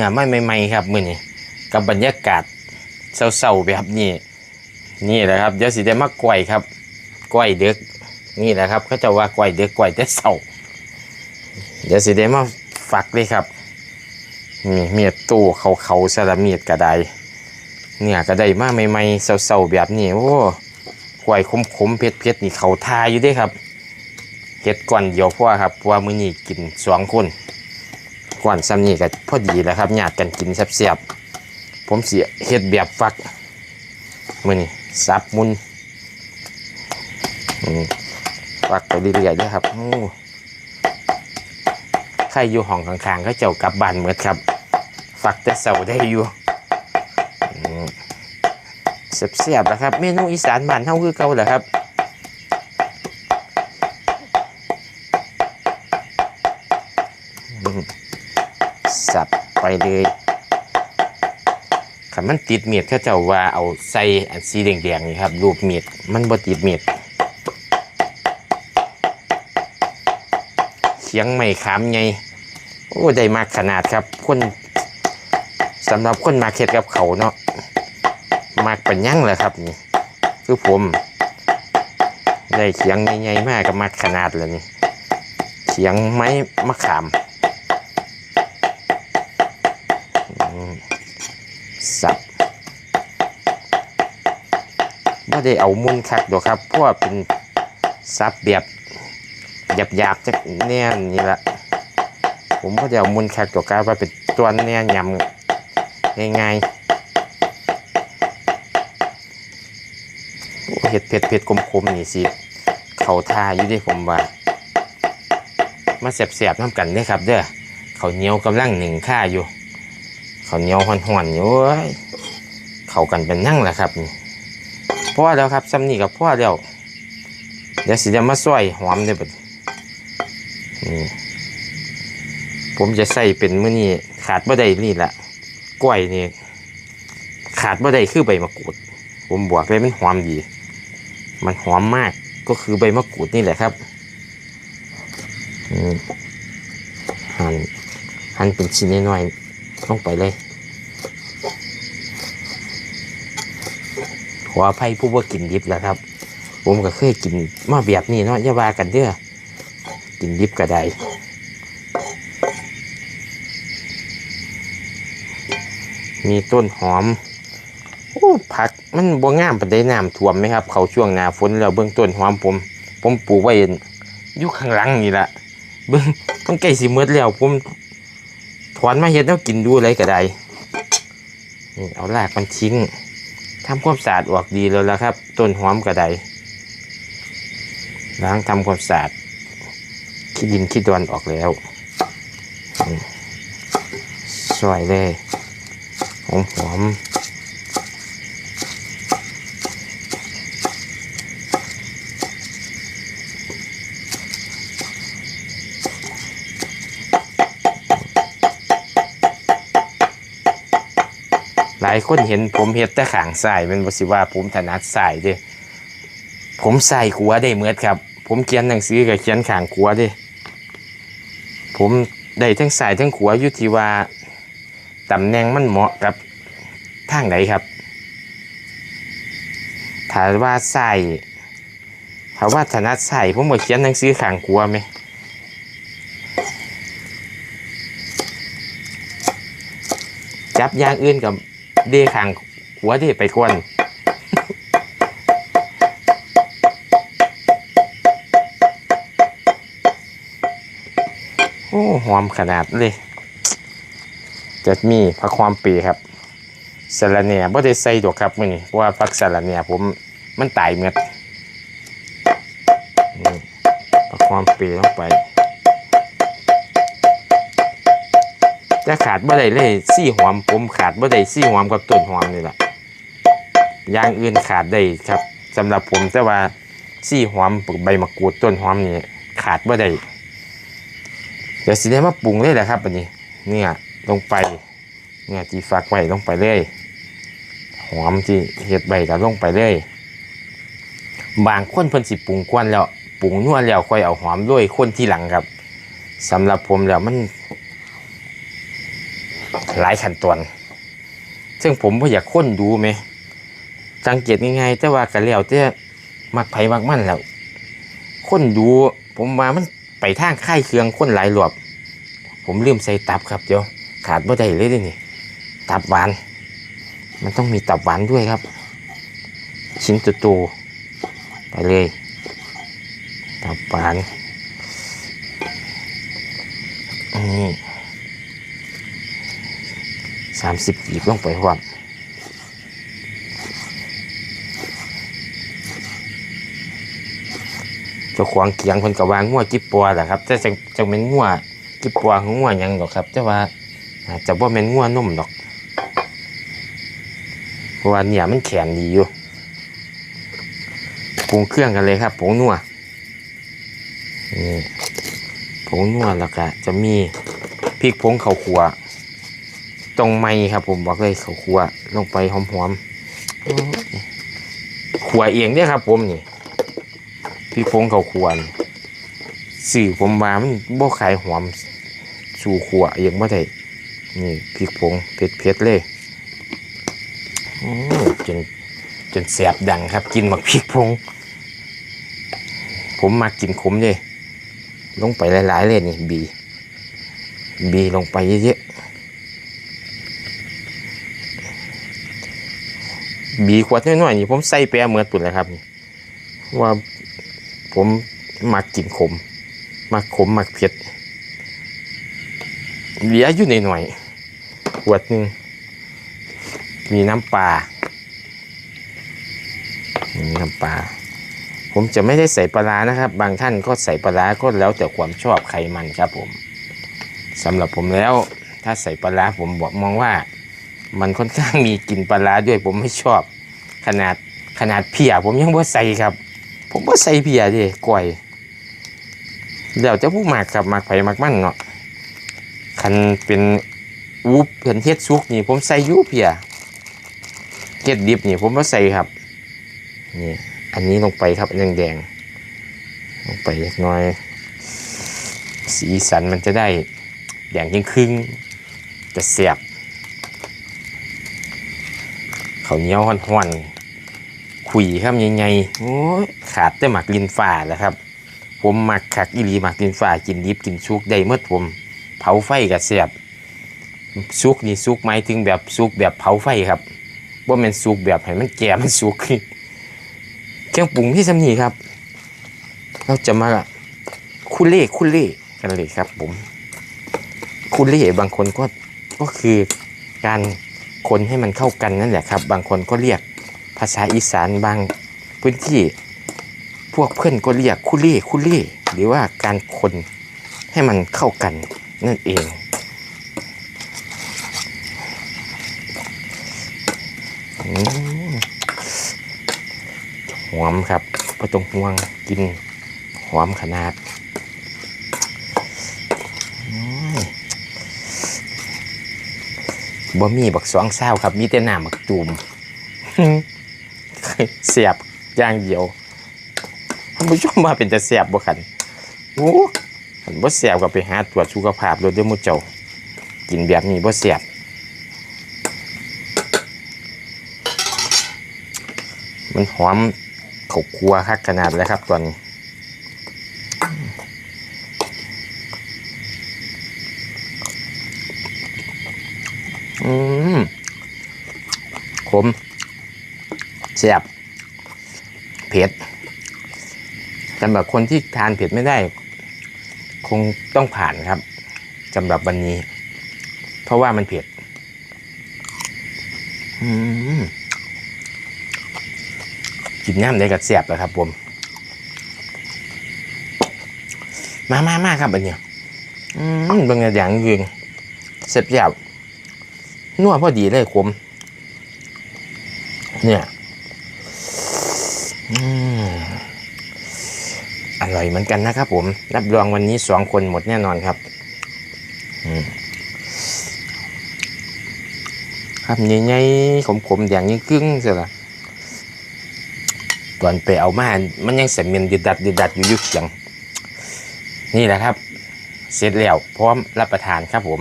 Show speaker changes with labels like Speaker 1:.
Speaker 1: เนี่ยไม่ใหม่ๆครับมือนี้กับบรรยากาศเศร้าๆแบบนี้นี่แหละครับเดี๋ยวสิได้มากล้วยครับกล้วยเด็กนี่แหละครับเขาจะว่ากล้วยเด็กกล้วยแต่เศร้าเดี๋ยวสิได้มาฝักเลยครับนี่เมียดตู้เขาเขาสลับเมียดกระไดเนี่ยกระไดมากใหม่ๆเศร้าๆแบบนี้โอ้กล้วยขมๆเผ็ดๆนี่เขาทาอยู่ด้วยครับเฮ็ดก่อนเดียวพ่อครับว่ามือนี้กินสองคน ก่อนซ้ำนี่ก็พอดีแล้วครับญาติกันกินแซ่บๆผมเสิเฮ็ดแบบฟักมือนี่ซับมุนฟักไปเรื่อยๆเด้วยครับใครอยู่ห้องข้างๆก็เจ้ากลับบ้านเหมือนครับ ฟักแต่เสาได้อยู่เสียบๆนะครับ เมนูอีสานบ้านเท่าคือเก่าแหละครับอืม สับไปเลยขันมันติดเมียดเขาเจ้าว่าเอาใส่อันสีแดงๆนี่ครับ รูปเมียดมันบ่ติดเมียดเขียงไม่ขามไงโอ้ได้มากขนาดครับ คนสำหรับคนมาเข็ดกับเขาเนาะมากเป็นยั่งเลยครับนี่คือผม ได้เขียงใหญ่ๆมากกับมากขนาดเลยนี่เขียงไม้มะขามอืม สับ ไม่ได้เอามุนคักดอกครับเพราะว่าเป็นซับแบบหยาบๆจากแน่นนี่ละผมก็จะเอามุนคักดอกครับว่าเป็นตัวแน่นยำง่ายๆเห็ดเผ็ดเผ็ดๆคมๆนี่สิเขาท่าอยู่ด้วยผมว่ามาแสบๆน้ำกันเด้ครับ เด้อเขาเหนียวกำลังหนึ่งข้าอยู่ เขาเหนียวห่อนๆอยู่เว้ยเข้ากันเป็นนั่งแหละครับนี่ พ่อแล้วครับซ้ำนี่กับพ่อแล้วเดี๋ยวสิจะมาซอยหอมเด้บัดนี่ผมจะใส่เป็นมื้อนี้ขาดบ่ได้นี่แหละกล้วยนี่ขาดบ่ได้คือใบมะกรูด ผมบอกเลยมันหอมดี มันหอมมากก็คือใบมะกรูดนี่แหละครับหั่นหั่นเป็นชิ้นน้อยๆลงไปเลย ขออภัยผู้ว่ากินดิบแล้วครับ ผมก็เคยกินมาแบบนี้เนาะอย่าว่ากันเด้อกินดิบก็ได้มีต้นหอมโอ้ผักมันบ่งามปานใดน้ำท่วมไหมครับ เขาช่วงหน้าฝนแล้วเบื้องต้นหอมผม ผมปลูกไว้อยู่ข้างหลังนี่ละเบื้องมันใกล้สิหมดแล้วผมถอนมาเฮ็ดแล้วกินดูอะไรก็ได้นี่เอารากมันทิ้ง ทำความสะอาดออกดีแล้วละครับ ต้นหอมกระไดล้างทำความสะอาดขี้ดินขี้ดอนออกแล้วสวยเลยหอมหอมายคนเห็นผมเฮ็ดแต่ขางใสายเป็นบสิว่าผมถนัดใสายเด้ผมใส่ขัวได้เหมือนครับ ผมเขียนหนังสือกับเขียนขางขัวเด้ผมได้ทั้งใสายทั้งขัวยู่ที่ว่าตำแหน่งมันเหมาะกับทางไหนครับถ้าว่าใส่ถ้าว่าถนัดใส่ผมก็เขียนหนังสือขางขัวไหมจับอย่างอื่นกับ เดขางหัวเดไปก่อนโอ้หอมขนาดเลยจะมีผักความปีครับสาระแหน่บ่ได้ใส่ดอกครับมื้อนี้เพราะว่าผักสาระแหน่ผมมันตายเม็ดผักความปีลงไป จะขาดบ่ได้เลยซี่หอมผมขาดบ่ได้ซี่หอมกับต้นหอมนี่แหละอย่างอื่นขาดได้ครับสำหรับผมแต่ว่าซี่หอมใบมะกรูดต้นหอมนี่ขาดบ่ได้เดี๋ยวสิได้มาปรุงเลยแหละครับอันนี้เนี่ยลงไปเนี่ยที่ฝากไว้ลงไปเลย หอมที่เฮ็ดใบแล้วลงไปเลย บางคนเพิ่นสิปรุงกวนแล้วปรุงนัวแล้วค่อยเอาหอมด้วยคนที่หลังครับสำหรับผมแล้วมัน หลายขั้นตอน ซึ่งผมก็อยากค้นดูไหมสังเกตง่ายๆแต่ว่ากันแล้วแต่มักไผมักมั่นแล้วค้นดูผมว่ามันไปทางค่ายเครื่องค้นหลายรอบผมลืมใส่ตับครับเดี๋ยวขาดบ่ได้เลยด้นี่ ตับหวาน มันต้องมีตับหวานด้วยครับ ชิ้นโตๆไปเลย ตับหวานนี่ สามสิบหยิบลงไปพร้อมเจ้าของเกียงคนกะวางงัวจิบปัวแหละครับแต่จะจะเป็นงัวจิบปัวของงัวยังดอกครับ แต่ว่าอาจจะว่าเป็นงัวนุ่มดอกเพราะว่าเนี่ยมันแข็งดีอยู่ปรุงเครื่องกันเลยครับผงนัวนี่ผงนัวแล้วก็จะมีพริกผงข้าวคั่ว ตรงไม้ครับ ผมบอกเลยเขาวคั่วลงไปหอมๆโอ้ยขัวเองเนี่ยครับ ผมนี่พี่พงเขาควรสื่อผมว่ามันบ่ขายหอมสู่ขัวอย่างบ่ได้นี่พริกผงเผ็ดเผ็ดเลยจนจนแสบดังครับ กินหมักพริกผงผมมากินขมเลยลงไปหลายๆเลยนี่บี บีลงไปเยอะๆ บีขวดน้อยๆนี่ผมใส่แปรเหมือนปุ่นเลยครับว่าผมมักกินขมมักขมมักเผ็ดเหลืออยู่ในหน่อยๆขวดหนึ่งมีน้ำปลามีน้ำปลาผมจะไม่ได้ใส่ปลานะครับ บางท่านก็ใส่ปลาก็แล้วแต่ความชอบใครมันครับผมสำหรับผมแล้ว ถ้าใส่ปลาร้าผมบอกมองว่า มันค่อนข้างมีกลิ่นปลาด้วยผมไม่ชอบ ขนาดขนาดเพียผมยังบ่ใส่ครับ ผมก็ใส่เพียดิก่อยเดี๋ยวจะผู้หมากกับหมากไผ่หมากมันเนาะคันเป็นอูบเป็นเฮ็ดซุกนี่ผมใส่ยูเพียเฮ็ดดิบนี่ผมก็ใส่ครับนี่อันนี้ลงไปครับแดงแดงๆลงไปเล็กน้อย สีสันมันจะได้แดงยิ่งครึ่งจะเสียบ ขาเหนียวห่อนๆขุยครับใหญ่ๆโอ้ขาดแต่หมักลินฟ้าแหละครับ ผมหมักคักอีหลีหมักลินฟ้ากินดิบกินซุกได้เมื่อผมเผาไฟกับเสียบซุกนี่ซุกหมายถึงแบบซุกแบบเผาไฟครับว่ามันซุกแบบให้มันแก่มันซุกเครื่องปรุงที่สำนีครับ เราจะมาคุเล่คุเล่กันเลยครับ ผมคุเล่บางคนก็ก็คือการ คนให้มันเข้ากันนั่นแหละครับ บางคนก็เรียกภาษาอีสานบางพื้นที่พวกเพื่อนก็เรียกคุเล่คุเล่หรือว่าการคนให้มันเข้ากันนั่นเอง หอมครับประตงห่วงกินหอมขนาดโอ้ย บ่มีบักสองเศร้าครับ มีแต่น้ำบักตูมเสียบอย่างเดียวท่านผู้ชมมาเป็นจะเสียบบ่ขันโอ้ขันบ่เสียบก็ไปหาตรวจสุขภาพรถเด้อหมุเจ้ากินแบบนี้บ่เสียบ มันหอมข้าวคั่วคักขนาดเลยครับตอนนี้ ขมแซ่บเผ็ดสำหรับคนที่ทานเผ็ดไม่ได้ คงต้องผ่านครับสำหรับวันนี้ เพราะว่ามันเผ็ดอืมกินน้ำได้กับแซ่บแล้วครับผมมามามาครับอันนี้อืมบางอย่างยิงเสร็จแล้วนัวพอดีเลยขม เนี่ยอร่อยเหมือนกันนะครับผม รับรองวันนี้สองคนหมดแน่นอนครับครับใหญ่ๆขมๆอย่างยิ่งครึ่งเสียละก่อนไปเอามา มันยังเสมเมนดิดัดดิดัดอยู่ยุกอย่างนี่แหละครับ เสร็จแล้วพร้อมรับประทานครับผม